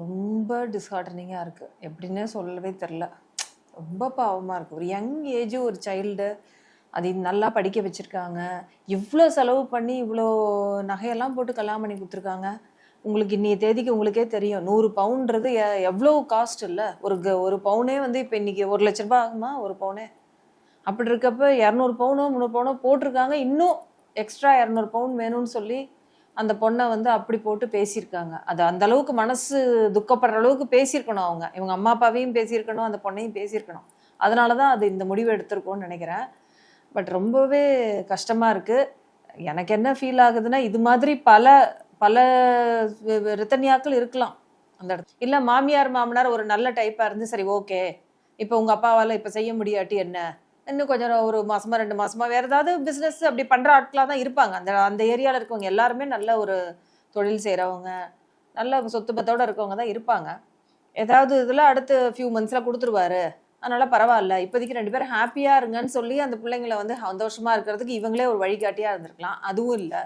ரொம்ப டிஸ்ஹார்டனிங்காக இருக்குது எப்படின்னே சொல்லவே தெரில ரொம்ப பாவமாக இருக்குது ஒரு யங் ஏஜ் ஒரு சைல்டு அது நல்லா படிக்க வச்சுருக்காங்க. இவ்வளோ செலவு பண்ணி இவ்வளோ நகையெல்லாம் போட்டு கல்யாணம் பண்ணி கொடுத்துருக்காங்க. உங்களுக்கு இன்னைய தேதிக்கு உங்களுக்கே தெரியும். நூறு பவுன்றது எ- எவ்வளோ காஸ்ட் இல்லை. ஒரு க ஒரு பவுனே வந்து இப்போ இன்றைக்கி ஒரு லட்ச ரூபா ஆகுமா? ஒரு பவுனே. அப்படி இருக்கப்ப இரநூறு பவுனோ முந்நூறு பவுனோ போட்டிருக்காங்க. இன்னும் எக்ஸ்ட்ரா இரநூறு பவுன் வேணும்னு சொல்லி அந்த பொண்ணை வந்து அப்படி போட்டு பேசியிருக்காங்க. அது அந்த அளவுக்கு மனசு துக்கப்படுற அளவுக்கு பேசியிருக்கணும் அவங்க. இவங்க அம்மா அப்பாவையும் பேசியிருக்கணும் அந்த பொண்ணையும் பேசியிருக்கணும். அதனால தான் அது இந்த முடிவு எடுத்திருக்கோன்னு நினைக்கிறேன். பட் ரொம்பவே கஷ்டமாக இருக்குது எனக்கு என்ன ஃபீல் ஆகுதுன்னா இது மாதிரி பல பல ரித்தனியாக்கள் இருக்கலாம். அந்த இடத்துல. இல்லை மாமியார் மாமனார் ஒரு நல்ல டைப்பாக இருந்து சரி ஓகே இப்போ உங்கள் அப்பாவால் இப்போ செய்ய முடியாட்டி என்ன? இன்னும் கொஞ்சம் ஒரு மாசமா ரெண்டு மாசமா வேற ஏதாவது பிஸ்னஸ் அப்படி பண்ற ஆட்களாக தான் இருப்பாங்க. அந்த அந்த ஏரியாவில் இருக்கவங்க எல்லாருமே நல்ல ஒரு தொழில் செய்கிறவங்க நல்ல சொத்து பத்தோட இருக்கவங்க தான் இருப்பாங்க. ஏதாவது இதில் அடுத்த ஃபியூ மந்த்ஸில் கொடுத்துருவாரு. அதனால பரவாயில்ல. இப்போதைக்கு ரெண்டு பேரும் ஹாப்பியாக இருங்கன்னு சொல்லி அந்த பிள்ளைங்களை வந்து சந்தோஷமா இருக்கிறதுக்கு இவங்களே ஒரு வழிகாட்டியாக இருந்திருக்கலாம். அதுவும் இல்லை.